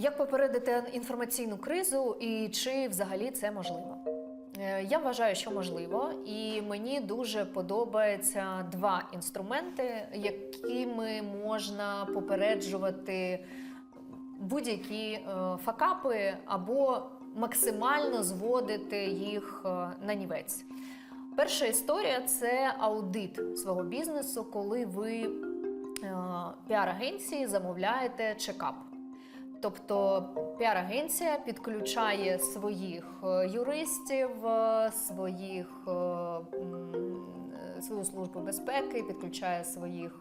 Як попередити інформаційну кризу і чи взагалі це можливо? Е, Я вважаю, що можливо, і мені дуже подобаються два інструменти, якими можна попереджувати будь-які е, факапи або максимально зводити їх е, на нівець. Перша історія це аудит свого бізнесу, коли ви піар-агенції замовляєте чекап. Тобто піар-агенція підключає своїх е, юристів, е, своїх, е, свою службу безпеки, підключає своїх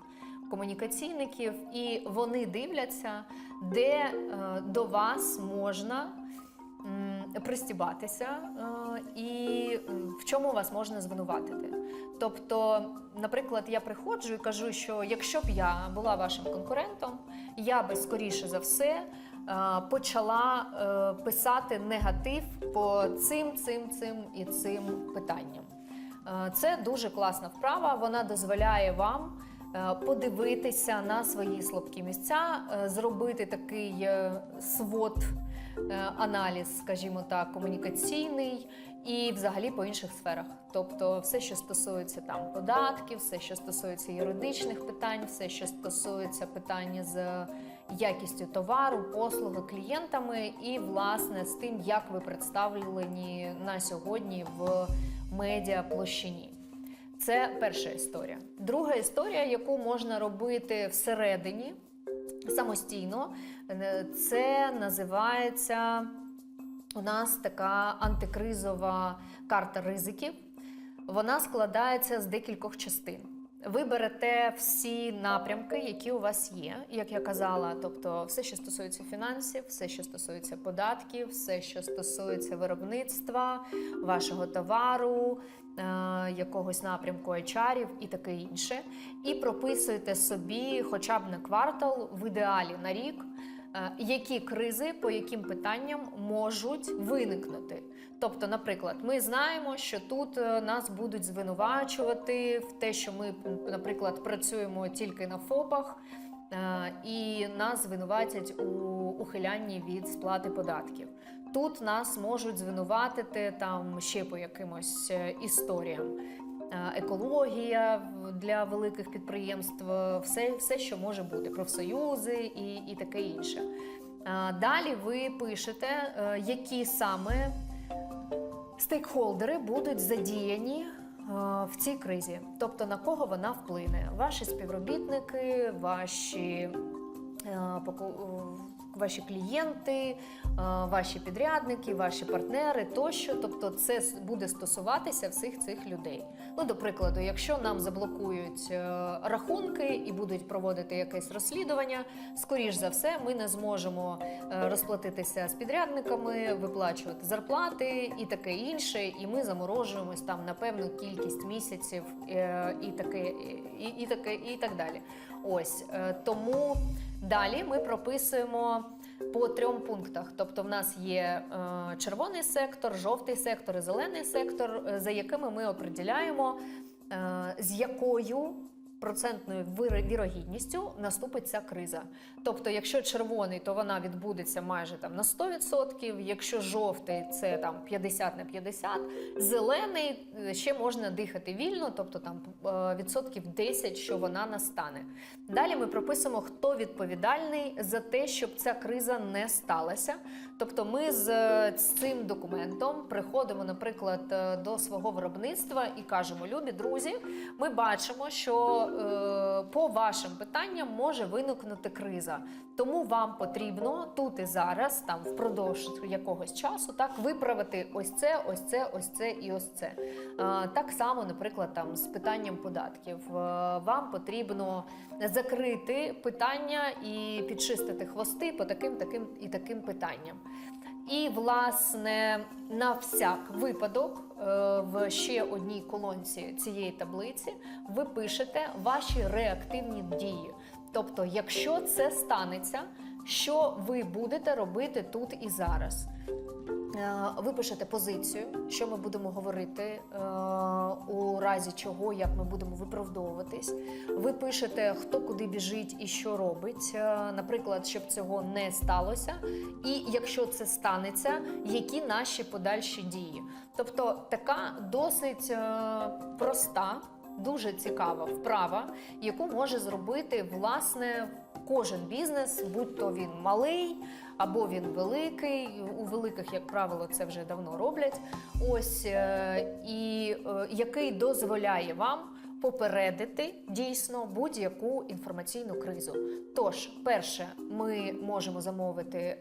комунікаційників, і вони дивляться, де до вас можна пристібатися і в чому вас можна звинуватити. Тобто, наприклад, я приходжу і кажу, що якщо б я була вашим конкурентом, я би скоріше за все почала е, писати негатив по цим, цим, цим і цим питанням. Е, Це дуже класна вправа. Вона дозволяє вам е, подивитися на свої слабкі місця, е, зробити такий е, свод е, аналіз, скажімо так, комунікаційний і взагалі по інших сферах. Тобто, все, що стосується там податків, все, що стосується юридичних питань, все, що стосується питання з якістю товару, послуги клієнтами, і власне з тим, як ви представлені на сьогодні в медіаплощині. Це перша історія. Друга історія, яку можна робити всередині самостійно, е, це називається у нас така антикризова карта ризиків. Вона складається з декількох частин. Ви берете всі напрямки, які у вас є, як я казала, тобто все, що стосується фінансів, все, що стосується податків, все, що стосується виробництва, вашого товару, е, якогось напрямку HR і таке інше. І прописуєте собі, хоча б на квартал, в ідеалі на рік, які кризи по яким питанням можуть виникнути. Тобто, наприклад, ми знаємо, що тут е, нас будуть звинувачувати в те, що ми, наприклад, працюємо тільки на ФОПах. е, І нас звинуватять у ухилянні від сплати податків. Тут нас можуть звинуватити там ще по якимось е, історіям. Екологія для великих підприємств, все, все, що може бути, профсоюзи і, і таке інше. Далі ви пишете, е, які саме стейкхолдери будуть задіяні е, в цій кризі, тобто на кого вона вплине. Ваші співробітники, ваші, е, ваші клієнти, е, ваші підрядники, ваші партнери тощо. Тобто, це буде стосуватися всіх цих людей. Ну, до прикладу, якщо нам заблокують е, рахунки і будуть проводити якесь розслідування, скоріш за все, ми не зможемо е, розплатитися з підрядниками, виплачувати зарплати і таке інше. І ми заморожуємось там на певну кількість місяців і таке, і, і таке, і так далі. Ось е, тому далі ми прописуємо. По трьом пунктах, тобто в нас є е, червоний сектор, жовтий сектор і зелений сектор, е, за якими ми определяємо, з якою процентною вірогідністю наступить ця криза. Тобто, якщо червоний, то вона відбудеться майже там на 100%, якщо жовтий це там 50 на 50, зелений е, ще можна дихати вільно, тобто там е, відсотків 10, що вона настане. Далі ми прописуємо, хто відповідальний за те, щоб ця криза не сталася. Тобто, ми з, е, цим документом приходимо, наприклад, до свого виробництва і кажемо: любі друзі, ми бачимо, що по вашим питанням може виникнути криза. Тому вам потрібно тут і зараз, там впродовж якогось часу, так виправити ось це, ось це, ось це і ось це. Е, так само, наприклад, там з питанням податків. Е, вам потрібно закрити питання і підчистити хвости по таким, таким і таким питанням. І, власне, на всяк випадок е, в ще одній колонці цієї таблиці ви пишете ваші реактивні дії. Тобто, якщо це станеться, що ви будете робити тут і зараз. Е, Ви пишете позицію, що ми будемо говорити, е, у разі чого, як ми будемо виправдовуватись. Ви пишете, хто куди біжить і що робить, е, наприклад, щоб цього не сталося. І якщо це станеться, які наші подальші дії. Тобто така досить проста, дуже цікава вправа, яку може зробити власне кожен бізнес, будь то він малий або він великий. У великих, як правило, це вже давно роблять. Ось е, і е, який дозволяє вам попередити дійсно будь-яку інформаційну кризу. Тож, перше, ми можемо замовити. е,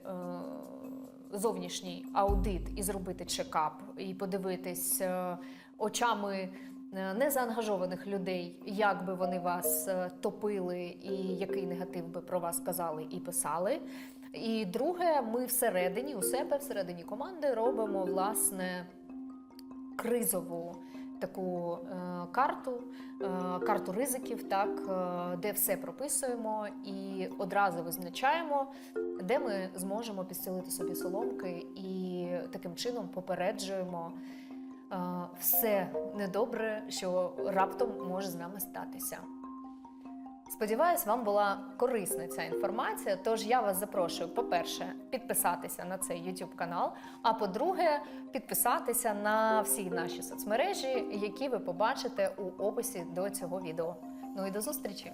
Зовнішній аудит і зробити чекап, і подивитись е, очами незаангажованих людей, як би вони вас е, топили, і який негатив би про вас казали і писали. І друге, ми всередині у себе, всередині команди, робимо власне кризову таку е, карту, е, карту ризиків, так, е, де все прописуємо і одразу визначаємо, де ми зможемо підстелити собі соломки, і таким чином попереджуємо е, все недобре, що раптом може з нами статися. Сподіваюсь, вам була корисна ця інформація. Тож я вас запрошую, по-перше, підписатися на цей YouTube канал. А по-друге, підписатися на всі наші соцмережі, які ви побачите у описі до цього відео. Ну і до зустрічі!